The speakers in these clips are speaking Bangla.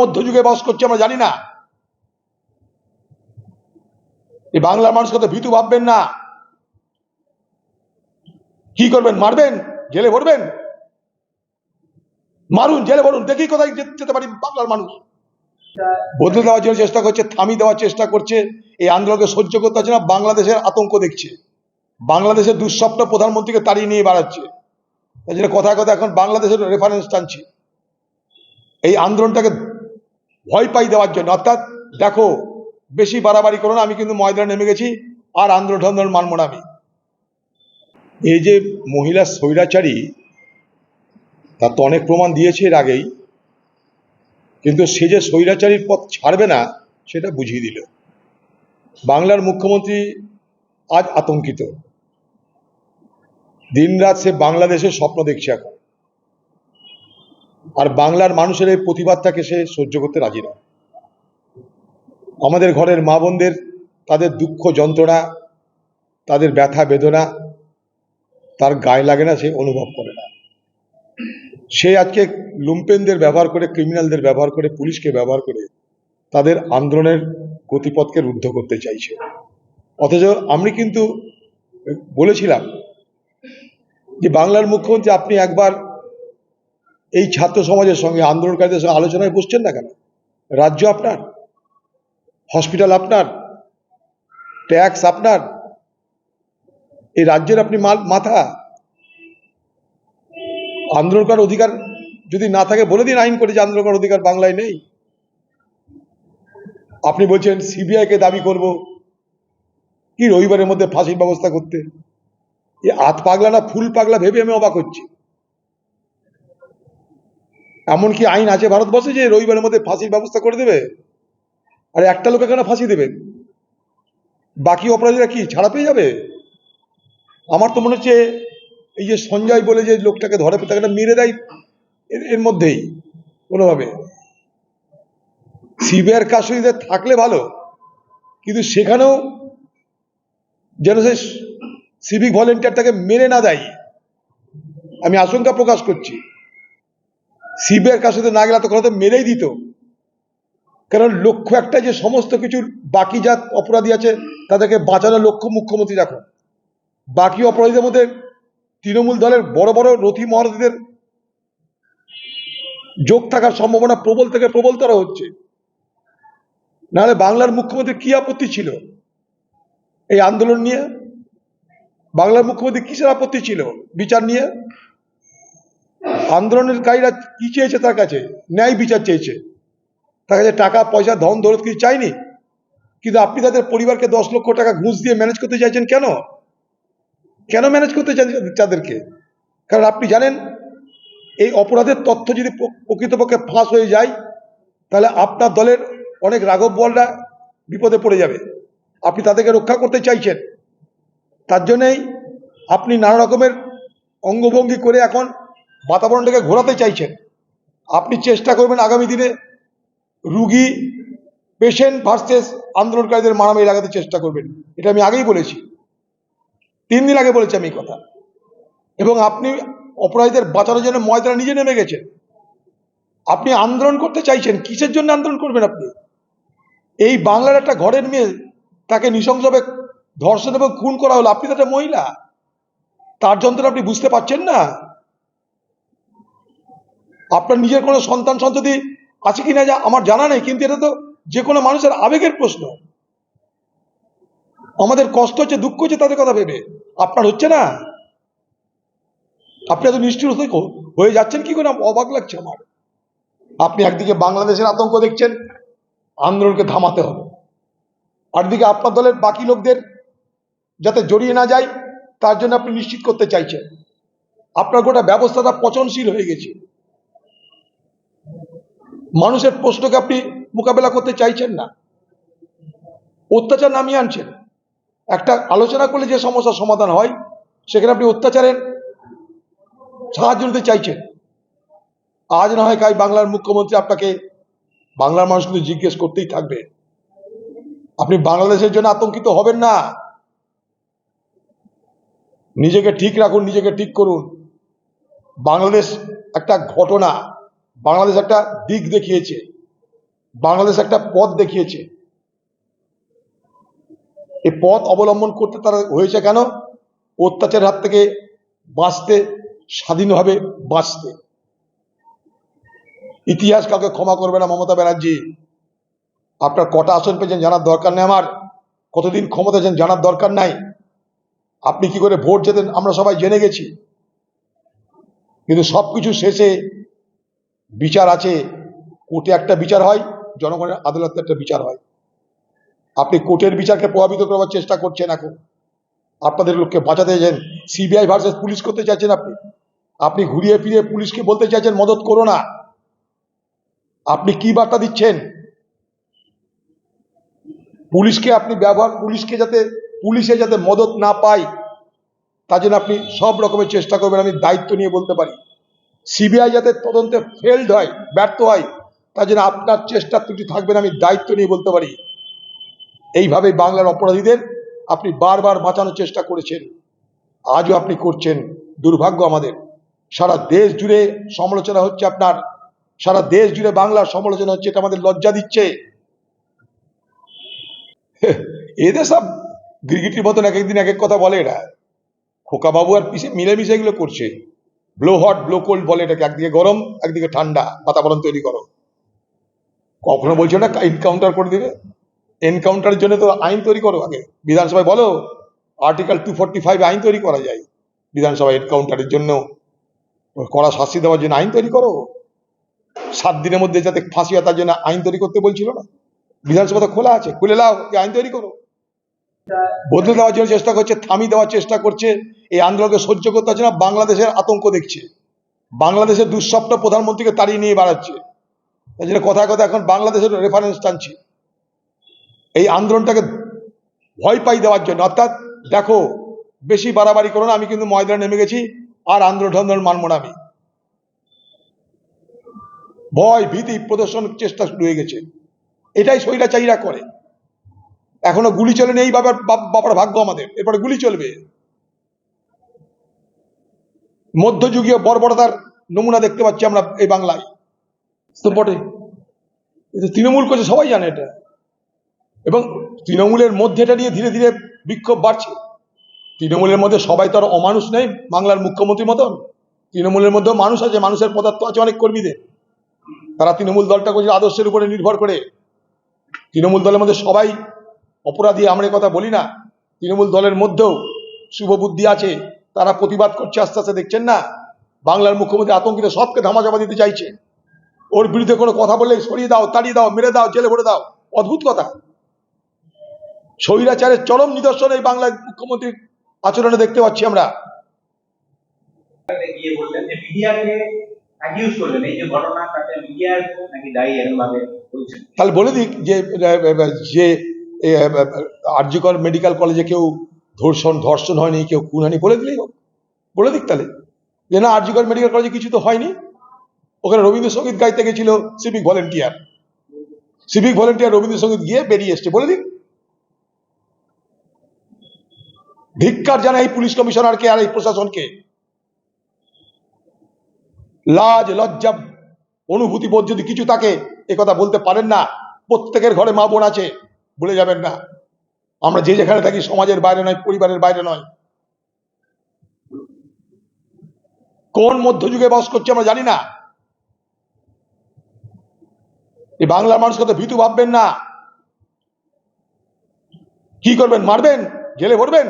মধ্যযুগে বাস করছি, আমরা জানি না। এই বাংলার মানুষ কত ভীতু ভাববেন না। কি করবেন, মারবেন, জেলে ভরবেন? মারুন, জেলে ভরুন, দেখি কোথায় যেতে পারি বাংলার মানুষ। বদলে দেওয়ার জন্য চেষ্টা করছে, থামিয়ে দেওয়ার চেষ্টা করছে, এই আন্দোলনকে সহ্য করতে পারছে না, বাংলাদেশের আতঙ্ক দেখছে। বাংলাদেশের দুঃস্বপ্ন প্রধানমন্ত্রীকে তাড়িয়ে নিয়ে বাড়াচ্ছে। তাই কথায় কথা এখন বাংলাদেশের রেফারেন্স টানছে। এই আন্দোলনটাকে ভয় পাই দেওয়ার জন্য। অর্থাৎ, দেখো, বেশি বাড়াবাড়ি করো না, আমি কিন্তু ময়দানে নেমে গেছি, আর আন্দোলন টান্দোলন মানবো না আমি। এই যে মহিলা স্বৈরাচারী, তার তো অনেক প্রমাণ দিয়েছে এর আগেই, কিন্তু সে যে স্বৈরাচারীর পথ ছাড়বে না, সেটা বুঝিয়ে দিল। বাংলার মুখ্যমন্ত্রী আজ আতঙ্কিত। দিনরাত সে বাংলাদেশের স্বপ্ন দেখছে এখন। আর বাংলার মানুষের এই প্রতিবাদটাকে সে সহ্য করতে রাজি নয়। আমাদের ঘরের মা বোনদের তাদের দুঃখ যন্ত্রণা, তাদের ব্যথা বেদনা, তার গায়ে লাগে না, সে অনুভব করে না। সে আজকে লুম্পেনদের ব্যবহার করে, ক্রিমিনালদের ব্যবহার করে, পুলিশকে ব্যবহার করে তাদের আন্দোলনের গতিপথকে রুদ্ধ করতে চাইছে। অথচ আমি কিন্তু বলেছিলাম যে বাংলার মুখ্যমন্ত্রী আপনি একবার এই ছাত্র সমাজের সঙ্গে আন্দোলনকারীদের সঙ্গে আলোচনায় বসছেন না কেন? রাজ্য আপনার, হসপিটাল আপনার, ট্যাক্স আপনার এই রাজ্যের আপনি মাথা। আন্দোলন করার অধিকার যদি না থাকে, বলে দিন আইন করে যে আন্দোলন করার অধিকার বাংলায় নেই। আপনি বলছেন সিবিআইকে দাবি করব, কি রবিবারের মধ্যে ফাঁসির ব্যবস্থা করতে? এ আত পাগলা না ফুল পাগলা ভেবে আমি অবাক হচ্ছি। এমন কি আইন আছে ভারতবর্ষে যে রবিবারের মধ্যে ফাঁসির ব্যবস্থা করে দেবে? আর একটা লোকে কেন ফাঁসি দেবেন বাকি অপরাধীরা কি, ছাড়া পেয়ে যাবে? আমার তো মনে হচ্ছে এই যে সঞ্জয় বলে যে লোকটাকে ধরে, তাকে মেরে দেয় এর- মধ্যেই, কোনোভাবে। সিবিআইয়ের কাস্টডিতে থাকলে ভালো, কিন্তু সেখানেও যেন সে সিভিক ভলেন্টিয়ারটাকে মেরে না দেয়, আমি আশঙ্কা প্রকাশ করছি। সিবিআইয়ের কাছে না গেলে তখন হয়তো মেরেই দিত। কারণ লক্ষ্য একটা যে সমস্ত কিছু বাকি যা অপরাধী আছে, তাদেরকে বাঁচানোর লক্ষ্য মুখ্যমন্ত্রী রাখুন। বাকি অপরাধীদের মধ্যে তৃণমূল দলের বড় বড় রথী মহারথীদের যোগ থাকার সম্ভাবনা প্রবল থেকে প্রবলতর হচ্ছে। নাহলে বাংলার মুখ্যমন্ত্রী কি আপত্তি ছিল? এই আন্দোলন নিয়ে? বাংলার মুখ্যমন্ত্রী কিসের আপত্তি ছিল? বিচার নিয়ে? আন্দোলনের কারীরা কি চেয়েছে তার কাছে? ন্যায় বিচার চেয়েছে। তার কাছে টাকা, পয়সা, ধন, দৌলত কিছু চাইনি কিন্তু আপনি তাদের পরিবারকে দশ লক্ষ টাকা ঘুষ দিয়ে ম্যানেজ করতে চাইছেন কেন? কেন ম্যানেজ করতে চান তাদেরকে? কারণ আপনি জানেন, এই অপরাধের তথ্য যদি প্রকৃতপক্ষে ফাঁস হয়ে যায়, তাহলে আপনার দলের অনেক রাঘব বলরা বিপদে পড়ে যাবে। আপনি তাদেরকে রক্ষা করতে চাইছেন। তার জন্যই আপনি নানা রকমের অঙ্গভঙ্গি করে এখন বাতাবরণটাকে ঘোরাতে চাইছেন। আপনি চেষ্টা করবেন আগামী দিনে রুগী পেশেন্ট ভার্সেস আন্দোলনকারীদের মারামারি লাগাতে চেষ্টা করবেন। এটা আমি আগেই বলেছি। তিন দিন আগে বলেছি আমি এই কথা। এবং আপনি অপরাধীদের বাঁচানোর জন্য ময়দানে নিজে নেমে গেছেন। আপনি আন্দোলন করতে চাইছেন, কিসের জন্য আন্দোলন করবেন আপনি? এই বাংলার একটা ঘরের মেয়ে তাকে নৃশংসভাবে ধর্ষণ এবং খুন করা হলো। আপনি তো একটা মহিলা। তার যন্ত্রণা আপনি বুঝতে পারছেন না? আপনার নিজের কোনো সন্তান সন্ততি আছে কিনা যা আমার জানা নেই, কিন্তু এটা তো যে কোনো মানুষের আবেগের প্রশ্ন। আমাদের কষ্ট হচ্ছে, দুঃখ হচ্ছে তাদের কথা ভেবে। আপনার হচ্ছে না? আপনি এত নিষ্ঠুর হয়ে- যাচ্ছেন কি করে? অবাক লাগছে আমার। আপনি একদিকে বাংলাদেশের আতঙ্ক দেখছেন, আন্দোলনকে থামাতে হবে। আরদিকে আপনার দলের বাকি লোকদের যাতে জড়িয়ে না যায়, তার জন্য আপনি নিশ্চিত করতে চাইছেন। আপনার গোটা ব্যবস্থাটা পচনশীল হয়ে গেছে। মানুষের প্রশ্নকে আপনি মোকাবেলা করতে চাইছেন না। অত্যাচার নামিয়ে আনছেন। একটা আলোচনা করলে যে সমস্যার সমাধান হয়, সেখানে আপনি অত্যাচারের সাহায্য নিতে চাইছেন। আজ না হয় কাল বাংলার মুখ্যমন্ত্রী আপনাকে বাংলার মানুষ কিন্তু জিজ্ঞেস করতেই থাকবে। আপনি বাংলাদেশের জন্য আতঙ্কিত হবেন না। নিজেকে ঠিক রাখুন, নিজেকে ঠিক করুন। বাংলাদেশ একটা ঘটনা। বাংলাদেশ একটা দিক দেখিয়েছে, বাংলাদেশ একটা পথ দেখিয়েছে। এই পথ অবলম্বন করতে তারা হয়েছে কেন? অত্যাচারের হাত থেকে বাঁচতে, স্বাধীনভাবে বাঁচতে। ইতিহাস কাউকে ক্ষমা করবে না মমতা ব্যানার্জি। আপনার কটা আসন পেয়েছেন জানার দরকার নেই আমার। কতদিন ক্ষমতা আছেন জানার দরকার নাই। আপনি কি করে ভোট যেতেন আমরা সবাই জেনে গেছি। কিন্তু সবকিছু শেষে বিচার আছে, কোর্টে একটা বিচার হয়, জনগণের আদালতে একটা বিচার হয়। আপনি কোর্টের বিচারকে প্রভাবিত করবার চেষ্টা করছেন এখন। আপনাদের লোককে বাঁচাতে চাইছেন সিবিআই ভার্সেস পুলিশ করতে চাইছেন আপনি। আপনি ঘুরিয়ে ফিরিয়ে পুলিশকে বলতে চাইছেন, মদত করো না। আপনি কি বার্তা দিচ্ছেন? পুলিশকে আপনি ব্যবহার, পুলিশকে যাতে, পুলিশে যাতে মদত না পায়, তার জন্য আপনি সব রকমের চেষ্টা করবেন, আমি দায়িত্ব নিয়ে বলতে পারি। সিবিআই যাতে তদন্তে ফেলড হয়, ব্যর্থ হয়, তার জন্য আপনার চেষ্টা ত্রুটি থাকবেন আমি দায়িত্ব নিয়ে বলতে পারি। এইভাবে বাংলার অপরাধীদের আপনি বারবার বাঁচানোর চেষ্টা করেছেন, আজও আপনি করছেন, দুর্ভাগ্য আমাদের। সারা দেশ জুড়ে সমালোচনা হচ্ছে আপনার, সারা দেশ জুড়ে বাংলার সমালোচনা হচ্ছে, এটা আমাদের লজ্জা দিচ্ছে। এদের সব গিরগিটির মতন এক একদিন এক এক কথা বলে এরা। খোকা বাবু আর পিসে মিলেমিশে এগুলো করছে। ব্লো হট ব্লো কোল্ড বলে এটাকে। একদিকে গরম, একদিকে ঠান্ডা। বাতাবরণ তৈরি করো। কখনো বলছো না এনকাউন্টার করে দিবে। এনকাউন্টারের জন্য তো আইন তৈরি করো আগে। বিধানসভায় বলো আর্টিকেল টু ফোর্টি ফাইভ আইন তৈরি করা যায়। বিধানসভায় এনকাউন্টারের জন্য কড়া শাস্তি দেওয়ার জন্য আইন তৈরি করো। সাত দিনের মধ্যে যাতে ফাঁসি হয় তার জন্য আইন তৈরি করতে বলছিল না। বিধানসভা তো খোলা আছে, খুলে লাও আইন তৈরি করো। বদলে দেওয়ার জন্য চেষ্টা করছে, থামিয়ে দেওয়ার চেষ্টা করছে, এই আন্দোলনকে সহ্য করতে পারছে না, বাংলাদেশের আতঙ্ক দেখছে। বাংলাদেশের দুঃস্বপ্ন প্রধানমন্ত্রীকে তাড়িয়ে নিয়ে বাড়াচ্ছে। তাই জন্য কথায় কথা এখন বাংলাদেশের রেফারেন্স টানছে। এই আন্দোলনটাকে ভয় পাই দেওয়ার জন্য, অর্থাৎ দেখো, বেশি বাড়াবাড়ি করো না, আমি কিন্তু ময়দানে নেমে গেছি, আর আন্দোলন টান্দোলন মানবো না আমি। ভয়, ভীতি প্রদর্শন চেষ্টা শুরু হয়ে গেছে। এটাই স্বৈরাচারীরা করে। এখনও গুলি চলেনি এই বাবার বাবার ভাগ্য আমাদের। এরপরে গুলি চলবে। মধ্যযুগীয় বর্বরতার নমুনা দেখতে পাচ্ছি আমরা এই বাংলায়। তো বটে এ তো তৃণমূল করছে, সবাই জানে এটা। এবং তৃণমূলের মধ্যে এটা নিয়ে ধীরে ধীরে বিক্ষোভ বাড়ছে। তৃণমূলের মধ্যে সবাই তো আর অমানুষ নেই, বাংলার মুখ্যমন্ত্রীর মতন। তৃণমূলের মধ্যেও মানুষ আছে, মানুষের পদার্থ আছে অনেক কর্মীদের। তারা তৃণমূল দলটা করছে আদর্শের উপরে নির্ভর করে। তৃণমূল দলের মধ্যে সবাই অপরাধী আমরা কথা বলি না। তৃণমূল দলের মধ্যেও শুভ বুদ্ধি আছে তারা প্রতিবাদ করছে আস্তে আস্তে দেখছেন না? বাংলার মুখ্যমন্ত্রী আতঙ্কিত সবকে ধামাচাপা দিতে চাইছে। ওর বিরুদ্ধে কোনো কথা বললে সরিয়ে দাও তাড়িয়ে দাও মেরে দাও জেলে ভরে দাও। অদ্ভুত কথা। স্বৈরাচারের চরম নিদর্শন এই বাংলার মুখ্যমন্ত্রীর আচরণে দেখতে পাচ্ছি আমরা। তাহলে বলে দিক যে যে আরজিকর মেডিকেল কলেজে কেউ ধর্ষণ ধর্ষণ হয়নি, কেউ খুন হয়নি, বলে দিলেই হোক, বলে দিক তাহলে। যে না আরজিকর মেডিকেল কলেজে কিছু তো হয়নি। ওখানে রবীন্দ্রসঙ্গীত গাইতে গেছিল civic volunteer. Civic volunteer Rabindrasangeet গিয়ে বেরিয়ে এসছে, বলে দিক। ধিক্কার জানা এই পুলিশ কমিশনারকে আর এই প্রশাসনকে। লাজ, লজ্জা, অনুভূতি বোধ যদি কিছু থাকে, এ কথা বলতে পারেন না। প্রত্যেকের ঘরে মা বোন আছে। ভুলে যাবেন না। আমরা যে যেখানে থাকি, সমাজের বাইরে নয়, পরিবারের বাইরে নয়। কোন মধ্যযুগে বাস করছে আমরা জানি না। এই বাংলার মানুষ কত ভীতু ভাববেন না। কি করবেন, মারবেন, জেলে ভরবেন?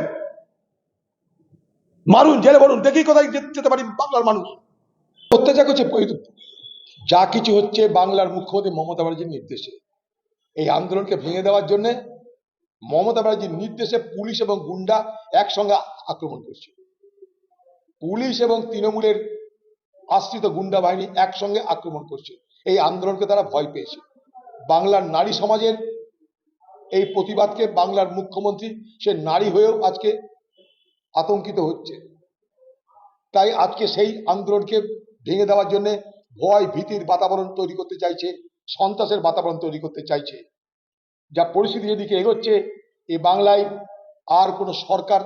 মারুন, জেলে ভরুন, দেখি কোথায় যেতে পারি বাংলার মানুষ। অত্যাচার করছে যা কিছু হচ্ছে বাংলার মুখ্যমন্ত্রী মমতা ব্যানার্জির নির্দেশে। এই আন্দোলনকে ভেঙে দেওয়ার জন্য মমতা ব্যানার্জির নির্দেশে পুলিশ এবং গুন্ডা একসঙ্গে আক্রমণ করছে। পুলিশ এবং তৃণমূলের আশ্রিত গুন্ডা বাহিনী একসঙ্গে আক্রমণ করছে। এই আন্দোলনকে তারা ভয় পেয়েছে। বাংলার নারী সমাজের এই প্রতিবাদকে বাংলার মুখ্যমন্ত্রী, সে নারী হয়েও আজকে আতঙ্কিত হচ্ছে। তাই আজকে সেই আন্দোলনকে ভেঙে দেওয়ার জন্য ভয় ভীতির বাতাবরণ তৈরি করতে চাইছে সন্ত্রাসের বাতাবরণ তৈরি করতে চাইছে। যা পরিস্থিতি যেদিকে এগোচ্ছে এই বাংলায় আর কোনো সরকার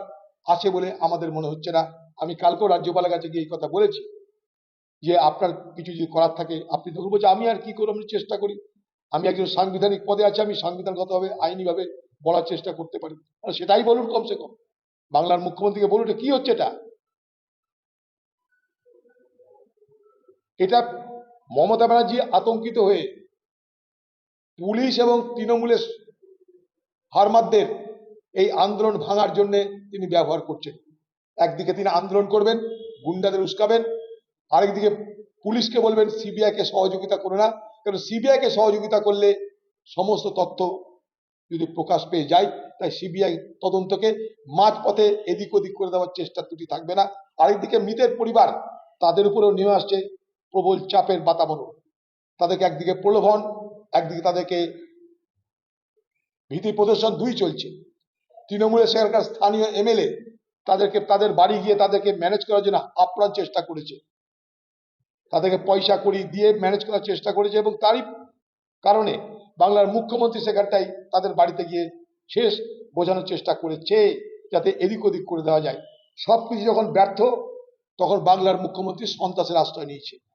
আছে বলে আমাদের মনে হচ্ছে না। আমি কালকেও রাজ্যপালের কাছে গিয়ে এই কথা বলেছি যে, আপনার কিছু যদি করার থাকে, আপনি তখন বলছে, আমি আর কি করব? আমি চেষ্টা করি। আমি একজন সাংবিধানিক পদে আছি, আমি সাংবিধানগতভাবে, আইনিভাবে বলার চেষ্টা করতে পারি। সেটাই বলুন কমসে কম। বাংলার মুখ্যমন্ত্রীকে বলুন, এটা কি হচ্ছে এটা? এটা মমতা ব্যানার্জি আতঙ্কিত হয়ে পুলিশ এবং তৃণমূলের ফার্মারদের এই আন্দোলন ভাঙার জন্য তিনি ব্যবহার করছেন। একদিকে তিনি আন্দোলন করবেন, গুন্ডাদের উস্কাবেন, আরেকদিকে পুলিশকে বলবেন সিবিআই কে সহযোগিতা করে না কারণ সিবিআই কে সহযোগিতা করলে সমস্ত তথ্য যদি প্রকাশ পেয়ে যায়, তাই সিবিআই তদন্তকে মাঝপথে এদিক ওদিক করে দেওয়ার চেষ্টা ত্রুটি থাকবে না। আরেকদিকে মৃতের পরিবার, তাদের উপরেও নেমে আসছে প্রবল চাপের বাতাবরণ। তাদেরকে একদিকে প্রলোভন একদিকে তাদেরকে ভীতি প্রদর্শন দুই চলছে। তৃণমূলের সেখানকার স্থানীয় এমএলএ তাদেরকে, তাদের বাড়ি গিয়ে তাদেরকে ম্যানেজ করার জন্য আপ্রাণ চেষ্টা করেছে। তাদেরকে পয়সা করি দিয়ে ম্যানেজ করার চেষ্টা করেছে এবং তারই কারণে বাংলার মুখ্যমন্ত্রী সেখানটাই তাদের বাড়িতে গিয়ে শেষ বোঝানোর চেষ্টা করেছে যাতে এদিক ওদিক করে দেওয়া যায়। সবকিছু যখন ব্যর্থ, তখন বাংলার মুখ্যমন্ত্রী সন্ত্রাসের আশ্রয় নিয়েছে।